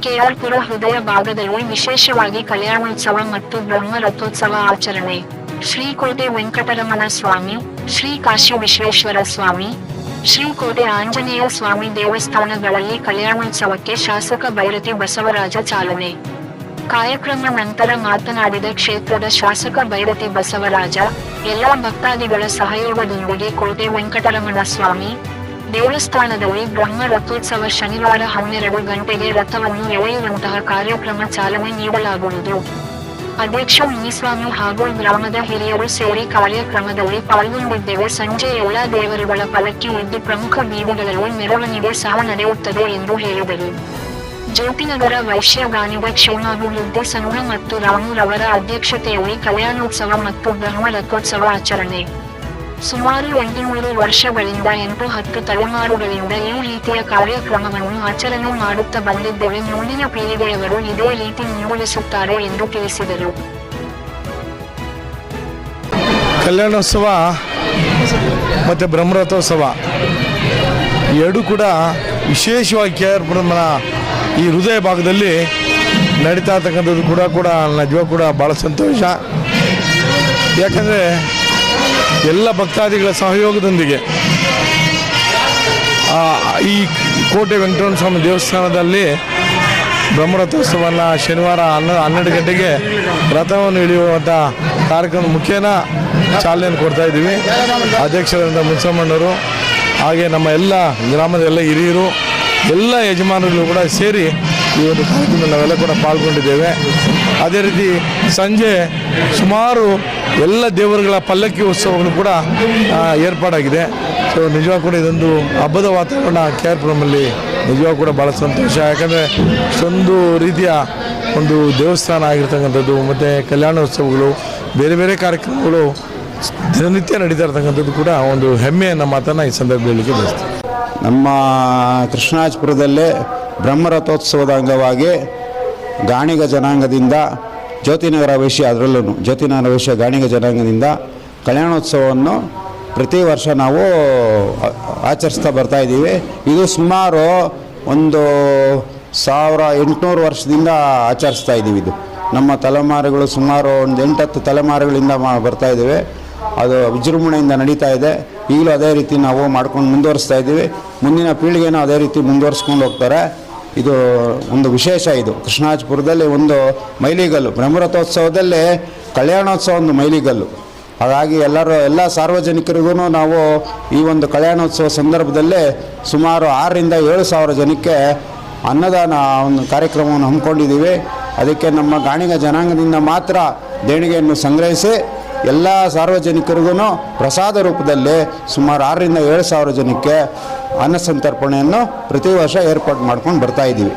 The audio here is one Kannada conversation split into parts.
ಕೆಆರ್ಪುರ ಹೃದಯ ಭಾಗದಲ್ಲಿ ವಿಶೇಷವಾಗಿ ಕಲ್ಯಾಣೋತ್ಸವ ಮತ್ತು ಬ್ರಹ್ಮ ರಥೋತ್ಸವ ಆಚರಣೆ. ಶ್ರೀಕೋಟೆ ವೆಂಕಟರಮಣ ಸ್ವಾಮಿ, ಶ್ರೀ ಕಾಶಿ ವಿಶ್ವೇಶ್ವರ ಸ್ವಾಮಿ, ಶ್ರೀಕೋಟೆ ಆಂಜನೇಯ ಸ್ವಾಮಿ ದೇವಸ್ಥಾನಗಳಲ್ಲಿ ಕಲ್ಯಾಣೋತ್ಸವಕ್ಕೆ ಶಾಸಕ ಭೈರತಿ ಬಸವರಾಜ ಚಾಲನೆ. ಕಾರ್ಯಕ್ರಮ ನಂತರ ಮಾತನಾಡಿದ ಕ್ಷೇತ್ರದ ಶಾಸಕ ಭೈರತಿ ಬಸವರಾಜ, ಎಲ್ಲಾ ಭಕ್ತಾದಿಗಳ ಸಹಯೋಗದೊಂದಿಗೆ ಕೋಟೆ ವೆಂಕಟರಮಣ ಸ್ವಾಮಿ ದೇವಸ್ಥಾನದಲ್ಲಿ ಬ್ರಹ್ಮ ರಥೋತ್ಸವ ಶನಿವಾರ ಹನ್ನೆರಡು ಗಂಟೆಗೆ ರಥವನ್ನು ಎಳೆಯುವಂತಹ ಕಾರ್ಯಕ್ರಮ ಚಾಲನೆ ನೀಡಲಾಗುವುದು. ಅಧ್ಯಕ್ಷ ಮುನಿಸ್ವಾಮಿ ಹಾಗೂ ಗ್ರಾಮದ ಹಿರಿಯರು ಸೇರಿ ಕಾರ್ಯಕ್ರಮದಲ್ಲಿ ಪಾಲ್ಗೊಂಡಿದ್ದೇವೆ. ಸಂಜೆ ಎಲ್ಲಾ ದೇವರುಗಳ ಫಲಕ್ಕೆ ಇದ್ದು ಪ್ರಮುಖ ಬೀದಿಗಳಲ್ಲಿ ಮೆರವಣಿಗೆ ಸಹ ನಡೆಯುತ್ತದೆ ಎಂದು ಹೇಳಿದರು. ಜ್ಯೋತಿನಗರ ವೈಶ್ಯ ಗಾನಿಗ ಕ್ಷೇಮಾಭಿವೃದ್ಧಿ ಸಂಘ ಮತ್ತು ರಾಮುರವರ ಅಧ್ಯಕ್ಷತೆಯಲ್ಲಿ ಕಲ್ಯಾಣೋತ್ಸವ ಮತ್ತು ಬ್ರಹ್ಮ ರಥೋತ್ಸವ ಆಚರಣೆ. ಸುಮಾರು ಒಂದೂವರೆ ವರ್ಷಗಳಿಂದ ಎಂಟು ಹತ್ತು ತಲೆಮಾರುಗಳಿಂದ ಈ ರೀತಿಯ ಕಾರ್ಯಕ್ರಮವನ್ನು ಆಚರಣೆ ಮಾಡುತ್ತಾ ಬಂದಿದ್ದೇವೆ. ಮುಂದಿನ ಪೀಳಿಗೆಯವರು ಇದೇ ರೀತಿ ನಿರ್ವಹಿಸುತ್ತಾರೆ ಎಂದು ತಿಳಿಸಿದರು. ಕಲ್ಯಾಣೋತ್ಸವ, ಮತ್ತು ಬ್ರಹ್ಮರಥೋತ್ಸವ, ಎರಡೂ ಕೂಡ ವಿಶೇಷವಾಗಿ ಕೆ ಆರ್ ಬ್ರಹ್ಮನ ಈ ಹೃದಯ ಭಾಗದಲ್ಲಿ ನಡೀತಾ ಇರ್ತಕ್ಕಂಥದ್ದು ಕೂಡ ಕೂಡ ನಿಜವಾಗ ಕೂಡ ಭಾಳ ಸಂತೋಷ. ಯಾಕಂದರೆ ಎಲ್ಲ ಭಕ್ತಾದಿಗಳ ಸಹಯೋಗದೊಂದಿಗೆ ಈ ಕೋಟೆ ವೆಂಕಟರಮಣ ಸ್ವಾಮಿ ದೇವಸ್ಥಾನದಲ್ಲಿ ಬ್ರಹ್ಮರಥೋತ್ಸವನ ಶನಿವಾರ ಹನ್ನ, ಹನ್ನೆರಡು ಗಂಟೆಗೆ ರಥವನ್ನು ಇಳಿಯುವಂಥ ಕಾರ್ಯಕ್ರಮ ಮುಖ್ಯನ ಚಾಲನೆಯನ್ನು ಕೊಡ್ತಾ ಇದ್ದೀವಿ. ಅಧ್ಯಕ್ಷರಾದ ಮುನ್ಸಮ್ಮಣ್ಣವರು, ಹಾಗೆ ನಮ್ಮ ಎಲ್ಲ ಗ್ರಾಮದ ಎಲ್ಲ ಹಿರಿಯರು, ಎಲ್ಲ ಯಜಮಾನರುಗಳು ಕೂಡ ಸೇರಿ ಈ ಒಂದು ಕಾರ್ಯಕ್ರಮದಲ್ಲಿ ನಾವೆಲ್ಲ ಕೂಡ ಪಾಲ್ಗೊಂಡಿದ್ದೇವೆ. ಅದೇ ರೀತಿ ಸಂಜೆ ಸುಮಾರು ಎಲ್ಲ ದೇವರುಗಳ ಪಲ್ಲಕ್ಕಿ ಉತ್ಸವಗಳು ಕೂಡ ಏರ್ಪಾಡಾಗಿದೆ. ಸೊ ನಿಜವಾಗ ಕೂಡ ಇದೊಂದು ಹಬ್ಬದ ವಾತಾವರಣ ಕೆ ಆರ್ ಪುರಮಲ್ಲಿ ನಿಜವಾಗ ಕೂಡ ಭಾಳ ಸಂತೋಷ. ಯಾಕಂದರೆ ಇಷ್ಟೊಂದು ರೀತಿಯ ಒಂದು ದೇವಸ್ಥಾನ ಆಗಿರ್ತಕ್ಕಂಥದ್ದು, ಮತ್ತು ಕಲ್ಯಾಣೋತ್ಸವಗಳು, ಬೇರೆ ಬೇರೆ ಕಾರ್ಯಕ್ರಮಗಳು ದಿನನಿತ್ಯ ನಡೀತಾ ಇರ್ತಕ್ಕಂಥದ್ದು ಕೂಡ ಒಂದು ಹೆಮ್ಮೆಯ ನಮ್ಮ ಮಾತನ್ನು ಈ ಸಂದರ್ಭದಲ್ಲಿ ಬಯಸ್ತೀವಿ ನಮ್ಮ ಕೃಷ್ಣಾಜಪುರದಲ್ಲೇ ಬ್ರಹ್ಮರಥೋತ್ಸವದ ಅಂಗವಾಗಿ ಗಾಣಿಗ ಜನಾಂಗದಿಂದ ಜ್ಯೋತಿನಗರ ವೈಶ್ಯ ಅದರಲ್ಲೂ ಜ್ಯೋತಿನಗರ ವೈಶ್ಯ ಗಾಣಿಗ ಜನಾಂಗದಿಂದ ಕಲ್ಯಾಣೋತ್ಸವವನ್ನು ಪ್ರತಿ ವರ್ಷ ನಾವು ಆಚರಿಸ್ತಾ ಬರ್ತಾ ಇದ್ದೀವಿ. ಇದು ಸುಮಾರು ಒಂದು ಸಾವಿರ ಎಂಟುನೂರು ವರ್ಷದಿಂದ ಆಚರಿಸ್ತಾ ಇದ್ದೀವಿ ಇದು. ನಮ್ಮ ತಲೆಮಾರುಗಳು ಸುಮಾರು ಒಂದು ಎಂಟತ್ತು ತಲೆಮಾರುಗಳಿಂದ ಮಾ ಬರ್ತಾ ಇದ್ದೇವೆ. ಅದು ವಿಜೃಂಭಣೆಯಿಂದ ನಡೀತಾ ಇದೆ. ಈಗಲೂ ಅದೇ ರೀತಿ ನಾವು ಮಾಡ್ಕೊಂಡು ಮುಂದುವರಿಸ್ತಾ ಇದ್ದೀವಿ. ಮುಂದಿನ ಪೀಳಿಗೆನೂ ಅದೇ ರೀತಿ ಮುಂದುವರಿಸ್ಕೊಂಡು ಹೋಗ್ತಾರೆ. ಇದು ಒಂದು ವಿಶೇಷ ಇದು. ಕೃಷ್ಣಾಜಪುರದಲ್ಲಿ ಒಂದು ಮೈಲಿಗಲ್ಲು. ಬ್ರಹ್ಮರಥೋತ್ಸವದಲ್ಲಿ ಕಲ್ಯಾಣೋತ್ಸವ ಒಂದು ಮೈಲಿಗಲ್ಲು. ಹಾಗಾಗಿ ಎಲ್ಲರೂ, ಎಲ್ಲ ಸಾರ್ವಜನಿಕರಿಗೂ ನಾವು ಈ ಒಂದು ಕಲ್ಯಾಣೋತ್ಸವ ಸಂದರ್ಭದಲ್ಲೇ ಸುಮಾರು ಆರರಿಂದ ಏಳು ಸಾವಿರ ಜನಕ್ಕೆ ಅನ್ನದಾನ ಒಂದು ಕಾರ್ಯಕ್ರಮವನ್ನು ಹಮ್ಮಿಕೊಂಡಿದ್ದೀವಿ. ಅದಕ್ಕೆ ನಮ್ಮ ಗಾಣಿಗ ಜನಾಂಗದಿಂದ ಮಾತ್ರ ದೇಣಿಗೆಯನ್ನು ಸಂಗ್ರಹಿಸಿ ಎಲ್ಲ ಸಾರ್ವಜನಿಕರಿಗೂ ಪ್ರಸಾದ ರೂಪದಲ್ಲಿ ಸುಮಾರು ಆರರಿಂದ ಏಳು ಸಾವಿರ ಜನಕ್ಕೆ ಅನ್ನ ಸಂತರ್ಪಣೆಯನ್ನು ಪ್ರತಿ ವರ್ಷ ಏರ್ಪಾಟ್ ಮಾಡ್ಕೊಂಡು ಬರ್ತಾ ಇದ್ದೀವಿ.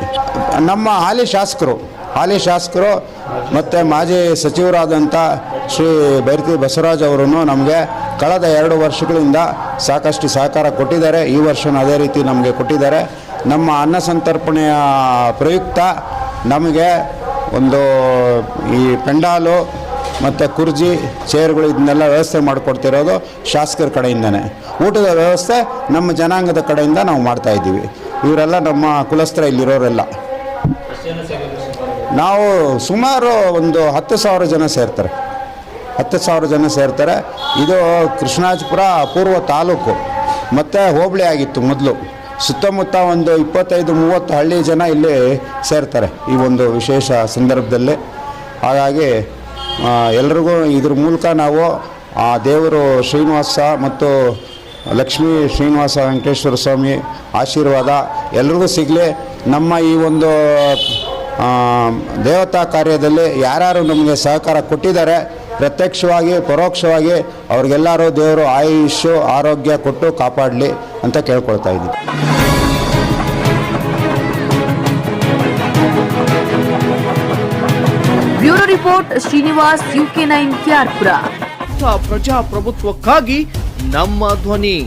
ನಮ್ಮ ಹಾಲಿ ಶಾಸಕರು ಹಾಲಿ ಶಾಸಕರು ಮತ್ತು ಮಾಜಿ ಸಚಿವರಾದಂಥ ಶ್ರೀ ಬೈರತಿ ಬಸವರಾಜ್ ಅವರು ನಮಗೆ ಕಳೆದ ಎರಡು ವರ್ಷಗಳಿಂದ ಸಾಕಷ್ಟು ಸಹಕಾರ ಕೊಟ್ಟಿದ್ದಾರೆ. ಈ ವರ್ಷನೂ ಅದೇ ರೀತಿ ನಮಗೆ ಕೊಟ್ಟಿದ್ದಾರೆ. ನಮ್ಮ ಅನ್ನ ಸಂತರ್ಪಣೆಯ ಪ್ರಯುಕ್ತ ನಮಗೆ ಒಂದು ಈ ಪೆಂಡಾಲು ಮತ್ತು ಕುರ್ಜಿ, ಚೇರ್ಗಳು ಇದನ್ನೆಲ್ಲ ವ್ಯವಸ್ಥೆ ಮಾಡಿಕೊಡ್ತಿರೋದು ಶಾಸಕರ ಕಡೆಯಿಂದನೇ. ಊಟದ ವ್ಯವಸ್ಥೆ ನಮ್ಮ ಜನಾಂಗದ ಕಡೆಯಿಂದ ನಾವು ಮಾಡ್ತಾ ಇದ್ದೀವಿ. ಇವರೆಲ್ಲ ನಮ್ಮ ಕುಲಸ್ತ್ರ ಇಲ್ಲಿರೋರೆಲ್ಲ. ನಾವು ಸುಮಾರು ಒಂದು ಹತ್ತು ಸಾವಿರ ಜನ ಸೇರ್ತಾರೆ. ಹತ್ತು ಸಾವಿರ ಜನ ಸೇರ್ತಾರೆ. ಇದು ಕೃಷ್ಣಾಜಪುರ ಪೂರ್ವ ತಾಲೂಕು. ಮತ್ತು ಹೋಬಳಿ ಆಗಿತ್ತು ಮೊದಲು. ಸುತ್ತಮುತ್ತ ಒಂದು ಇಪ್ಪತ್ತೈದು, ಮೂವತ್ತು ಹಳ್ಳಿ ಜನ ಇಲ್ಲಿ ಸೇರ್ತಾರೆ ಈ ಒಂದು ವಿಶೇಷ ಸಂದರ್ಭದಲ್ಲಿ. ಹಾಗಾಗಿ ಎಲ್ರಿಗೂ ಇದ್ರ ಮೂಲಕ ನಾವು ಆ ದೇವರು ಶ್ರೀನಿವಾಸ ಮತ್ತು ಲಕ್ಷ್ಮೀ ಶ್ರೀನಿವಾಸ ವೆಂಕಟೇಶ್ವರ ಸ್ವಾಮಿ ಆಶೀರ್ವಾದ ಎಲ್ರಿಗೂ ಸಿಗಲಿ. ನಮ್ಮ ಈ ಒಂದು ದೇವತಾ ಕಾರ್ಯದಲ್ಲಿ ಯಾರ್ಯಾರು ನಮಗೆ ಸಹಕಾರ ಕೊಟ್ಟಿದ್ದಾರೆ, ಪ್ರತ್ಯಕ್ಷವಾಗಿ, ಪರೋಕ್ಷವಾಗಿ ಅವ್ರಿಗೆಲ್ಲರೂ ದೇವರು ಆಯುಷ್ಯು, ಆರೋಗ್ಯ ಕೊಟ್ಟು ಕಾಪಾಡಲಿ ಅಂತ ಕೇಳ್ಕೊಳ್ತಾ ಇದ್ದೀವಿ bureau report Srinivas UK nine ಕ್ಯಾರ್ಪುರ ಪ್ರಜಾಪ್ರಭುತ್ವಕ್ಕಾಗಿ ನಮ್ಮ ಧ್ವನಿ.